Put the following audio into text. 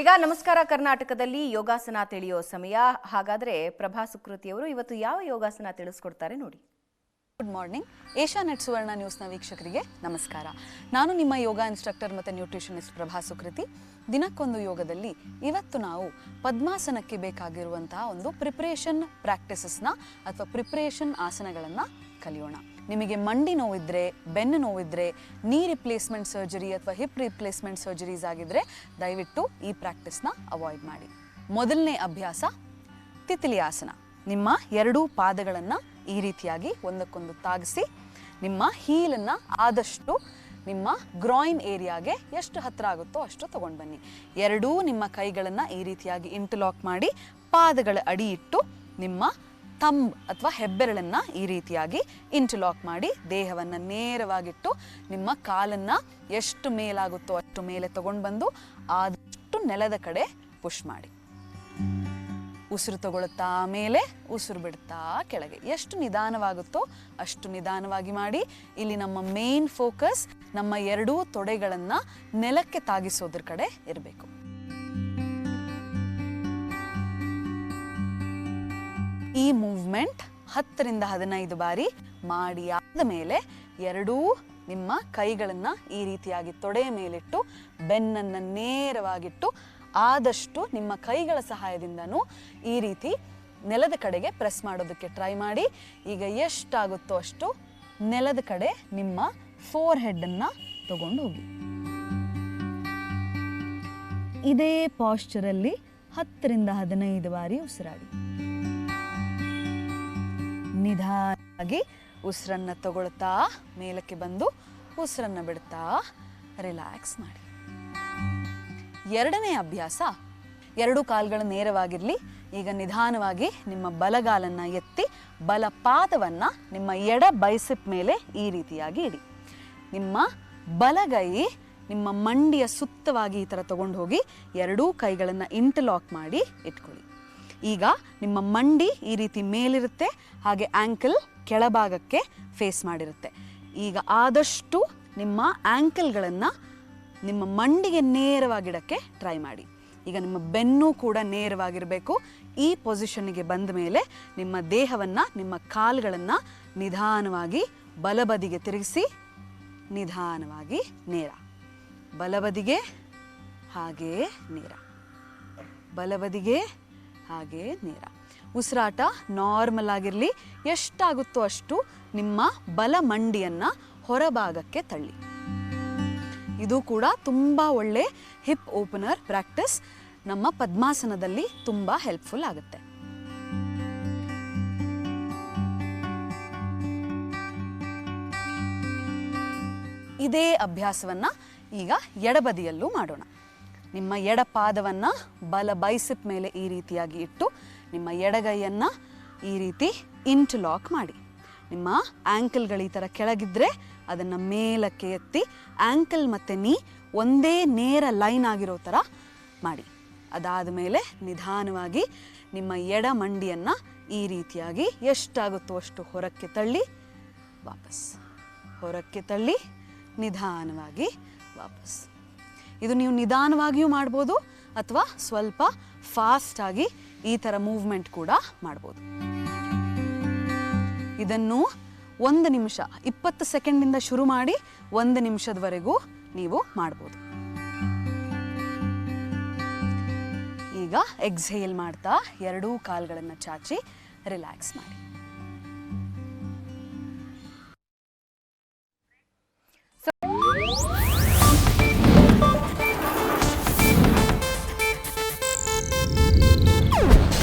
ಈಗ ನಮಸ್ಕಾರ ಕರ್ನಾಟಕದಲ್ಲಿ ಯೋಗಾಸನ ತಿಳಿಯೋ ಸಮಯ. ಹಾಗಾದ್ರೆ ಪ್ರಭಾ ಸುಕೃತಿಯವರು ಇವತ್ತು ಯಾವ ಯೋಗಾಸನ ತಿಳಿಸ್ಕೊಡ್ತಾರೆ ನೋಡಿ. ಗುಡ್ ಮಾರ್ನಿಂಗ್ ಏಷ್ಯಾನೆಟ್ ಸುವರ್ಣ ನ್ಯೂಸ್ನ ವೀಕ್ಷಕರಿಗೆ ನಮಸ್ಕಾರ. ನಾನು ನಿಮ್ಮ ಯೋಗ ಇನ್ಸ್ಟ್ರಕ್ಟರ್ ಮತ್ತು ನ್ಯೂಟ್ರಿಷನಿಸ್ಟ್ ಪ್ರಭಾ ಸುಕೃತಿ. ದಿನಕ್ಕೊಂದು ಯೋಗದಲ್ಲಿ ಇವತ್ತು ನಾವು ಪದ್ಮಾಸನಕ್ಕೆ ಬೇಕಾಗಿರುವಂತಹ ಒಂದು ಪ್ರಿಪ್ರೇಷನ್ ಪ್ರಾಕ್ಟೀಸಸ್ನ ಅಥವಾ ಪ್ರಿಪ್ರೇಷನ್ ಆಸನಗಳನ್ನು ಕಲಿಯೋಣ. ನಿಮಗೆ ಮಂಡಿ ನೋವಿದ್ರೆ, ಬೆನ್ನು ನೋವಿದ್ರೆ ನೀ ರಿಪ್ಲೇಸ್ಮೆಂಟ್ ಸರ್ಜರಿ ಅಥವಾ ಹಿಪ್ ರಿಪ್ಲೇಸ್ಮೆಂಟ್ ಸರ್ಜರೀಸ್ ಆಗಿದ್ರೆ ದಯವಿಟ್ಟು ಈ ಪ್ರಾಕ್ಟೀಸ್ನ ಅವಾಯ್ಡ್ ಮಾಡಿ. ಮೊದಲನೇ ಅಭ್ಯಾಸ ತಿತಿಲಿ ಆಸನ ನಿಮ್ಮ ಎರಡೂ ಪಾದಗಳನ್ನು ಈ ರೀತಿಯಾಗಿ ಒಂದಕ್ಕೊಂದು ತಾಗಿಸಿ, ನಿಮ್ಮ ಹೀಲನ್ನು ಆದಷ್ಟು ನಿಮ್ಮ ಗ್ರಾಯಿನ್ ಏರಿಯಾಗೆ ಎಷ್ಟು ಹತ್ತಿರ ಆಗುತ್ತೋ ಅಷ್ಟು ತಗೊಂಡು ಬನ್ನಿ. ಎರಡೂ ನಿಮ್ಮ ಕೈಗಳನ್ನು ಈ ರೀತಿಯಾಗಿ ಇಂಟರ್ಲಾಕ್ ಮಾಡಿ, ಪಾದಗಳ ಅಡಿ ಇಟ್ಟು ನಿಮ್ಮ ತಂಬ್ ಅಥವಾ ಹೆಬ್ಬೆರಳನ್ನು ಈ ರೀತಿಯಾಗಿ ಇಂಟರ್ಲಾಕ್ ಮಾಡಿ ದೇಹವನ್ನು ನೇರವಾಗಿಟ್ಟು ನಿಮ್ಮ ಕಾಲನ್ನು ಎಷ್ಟು ಮೇಲಾಗುತ್ತೋ ಅಷ್ಟು ಮೇಲೆ ತಗೊಂಡು ಬಂದು ಆದಷ್ಟು ನೆಲದ ಕಡೆ ಪುಷ್ ಮಾಡಿ. ಉಸಿರು ತಗೊಳ್ತಾ ಮೇಲೆ ಉಸಿರು ಬಿಡ್ತಾ ಕೆಳಗೆ. ಎಷ್ಟು ನಿಧಾನವಾಗುತ್ತೋ ಅಷ್ಟು ನಿಧಾನವಾಗಿ ಮಾಡಿ ಇಲ್ಲಿ ನಮ್ಮ ಮೇನ್ ಫೋಕಸ್ ನಮ್ಮ ಎರಡೂ ತೊಡೆಗಳನ್ನು ನೆಲಕ್ಕೆ ತಾಗಿಸೋದ್ರ ಕಡೆ ಇರಬೇಕು. ಈ ಮೂವ್ಮೆಂಟ್ ಹತ್ತರಿಂದ ಹದಿನೈದು ಬಾರಿ ಮಾಡಿ ಆದ ಮೇಲೆ ಎರಡೂ ನಿಮ್ಮ ಕೈಗಳನ್ನು ಈ ರೀತಿಯಾಗಿ ತೊಡೆಯ ಮೇಲಿಟ್ಟು, ಬೆನ್ನನ್ನು ನೇರವಾಗಿಟ್ಟು, ಆದಷ್ಟು ನಿಮ್ಮ ಕೈಗಳ ಸಹಾಯದಿಂದನೂ ಈ ರೀತಿ ನೆಲದ ಕಡೆಗೆ ಪ್ರೆಸ್ ಮಾಡೋದಕ್ಕೆ ಟ್ರೈ ಮಾಡಿ. ಈಗ ಎಷ್ಟಾಗುತ್ತೋ ಅಷ್ಟು ನೆಲದ ಕಡೆ ನಿಮ್ಮ ಫೋರ್ ಹೆಡ್ಡನ್ನು ತಗೊಂಡು ಹೋಗಿ. ಇದೇ ಪಾಶ್ಚರಲ್ಲಿ ಹತ್ತರಿಂದ ಹದಿನೈದು ಬಾರಿ ಉಸಿರಾಡಿ. ನಿಧಾನವಾಗಿ ಉಸಿರನ್ನು ತಗೊಳ್ತಾ ಮೇಲಕ್ಕೆ ಬಂದು ಉಸಿರನ್ನು ಬಿಡ್ತಾ ರಿಲ್ಯಾಕ್ಸ್ ಮಾಡಿ. ಎರಡನೇ ಅಭ್ಯಾಸ, ಎರಡು ಕಾಲ್ಗಳು ನೇರವಾಗಿರಲಿ, ಈಗ ನಿಧಾನವಾಗಿ ನಿಮ್ಮ ಬಲಗಾಲನ್ನು ಎತ್ತಿ ಬಲ ಪಾದವನ್ನು ನಿಮ್ಮ ಎಡ ಬೈಸಿಪ್ ಮೇಲೆ ಈ ರೀತಿಯಾಗಿ ಇಡಿ. ನಿಮ್ಮ ಬಲಗೈ ನಿಮ್ಮ ಮಂಡಿಯ ಸುತ್ತವಾಗಿ ಈ ಥರ ತಗೊಂಡು ಹೋಗಿ ಎರಡೂ ಕೈಗಳನ್ನು ಇಂಟರ್ಲಾಕ್ ಮಾಡಿ ಇಟ್ಕೊಳ್ಳಿ. ಈಗ ನಿಮ್ಮ ಮಂಡಿ ಈ ರೀತಿ ಮೇಲಿರುತ್ತೆ, ಹಾಗೆ ಆ್ಯಂಕಲ್ ಕೆಳಭಾಗಕ್ಕೆ ಫೇಸ್ ಮಾಡಿರುತ್ತೆ. ಈಗ ಆದಷ್ಟು ನಿಮ್ಮ ಆ್ಯಂಕಲ್ಗಳನ್ನು ನಿಮ್ಮ ಮಂಡಿಗೆ ನೇರವಾಗಿಡಕ್ಕೆ ಟ್ರೈ ಮಾಡಿ. ಈಗ ನಿಮ್ಮ ಬೆನ್ನು ಕೂಡ ನೇರವಾಗಿರಬೇಕು. ಈ ಪೊಸಿಷನ್ನಿಗೆ ಬಂದ ಮೇಲೆ ನಿಮ್ಮ ದೇಹವನ್ನು, ನಿಮ್ಮ ಕಾಲುಗಳನ್ನು ನಿಧಾನವಾಗಿ ಬಲಬದಿಗೆ ತಿರುಗಿಸಿ, ನಿಧಾನವಾಗಿ ನೇರ. ಬಲಬದಿಗೆ ಹಾಗೆಯೇ ನೇರ. ಬಲಬದಿಗೆ ಹಾಗೇ ನೇರ. ಉಸಿರಾಟ ನಾರ್ಮಲ್ ಆಗಿರಲಿ, ಎಷ್ಟಾಗುತ್ತೋ ಅಷ್ಟು ನಿಮ್ಮ ಬಲ ಮಂಡಿಯನ್ನು ಹೊರಭಾಗಕ್ಕೆ ತಳ್ಳಿ. ಇದು ಕೂಡ ತುಂಬ ಒಳ್ಳೆ ಹಿಪ್ ಓಪನರ್ ಪ್ರಾಕ್ಟೀಸ್ ನಮ್ಮ ಪದ್ಮಾಸನದಲ್ಲಿ ತುಂಬ ಹೆಲ್ಪ್ಫುಲ್ ಆಗುತ್ತೆ. ಇದೇ ಅಭ್ಯಾಸವನ್ನ ಈಗ ಎಡಬದಿಯಲ್ಲೂ ಮಾಡೋಣ. ನಿಮ್ಮ ಎಡ ಪಾದವನ್ನು ಬಲ ಬೈಸಿಪ್ ಮೇಲೆ ಈ ರೀತಿಯಾಗಿ ಇಟ್ಟು ನಿಮ್ಮ ಎಡಗೈಯನ್ನು ಈ ರೀತಿ ಇಂಟರ್ಲಾಕ್ ಮಾಡಿ. ನಿಮ್ಮ ಆ್ಯಂಕಲ್ಗಳು ಈ ಥರ ಕೆಳಗಿದ್ರೆ ಅದನ್ನು ಮೇಲಕ್ಕೆ ಎತ್ತಿ ಆ್ಯಂಕಲ್ ಮತ್ತು ನೀ ಒಂದೇ ನೇರ ಲೈನ್ ಆಗಿರೋ ಥರ ಮಾಡಿ. ಅದಾದ ಮೇಲೆ ನಿಧಾನವಾಗಿ ನಿಮ್ಮ ಎಡ ಮಂಡಿಯನ್ನು ಈ ರೀತಿಯಾಗಿ ಎಷ್ಟಾಗುತ್ತೋ ಅಷ್ಟು ಹೊರಕ್ಕೆ ತಳ್ಳಿ ವಾಪಸ್. ಹೊರಕ್ಕೆ ತಳ್ಳಿ ನಿಧಾನವಾಗಿ ವಾಪಸ್. ಇದು ನೀವು ನಿಧಾನವಾಗಿಯೂ ಮಾಡ್ಬೋದು ಅಥವಾ ಸ್ವಲ್ಪ ಫಾಸ್ಟಾಗಿ ಈ ಥರ ಮೂವ್ಮೆಂಟ್ ಕೂಡ ಮಾಡ್ಬೋದು. ಇದನ್ನು ಒಂದು ನಿಮಿಷ, ಇಪ್ಪತ್ತು ಸೆಕೆಂಡಿಂದ ಶುರು ಮಾಡಿ ಒಂದು ನಿಮಿಷದವರೆಗೂ ನೀವು ಮಾಡ್ಬೋದು. ಈಗ ಎಕ್ಸೇಲ್ ಮಾಡ್ತಾ ಎರಡೂ ಕಾಲುಗಳನ್ನು ಚಾಚಿ ರಿಲ್ಯಾಕ್ಸ್ ಮಾಡಿ.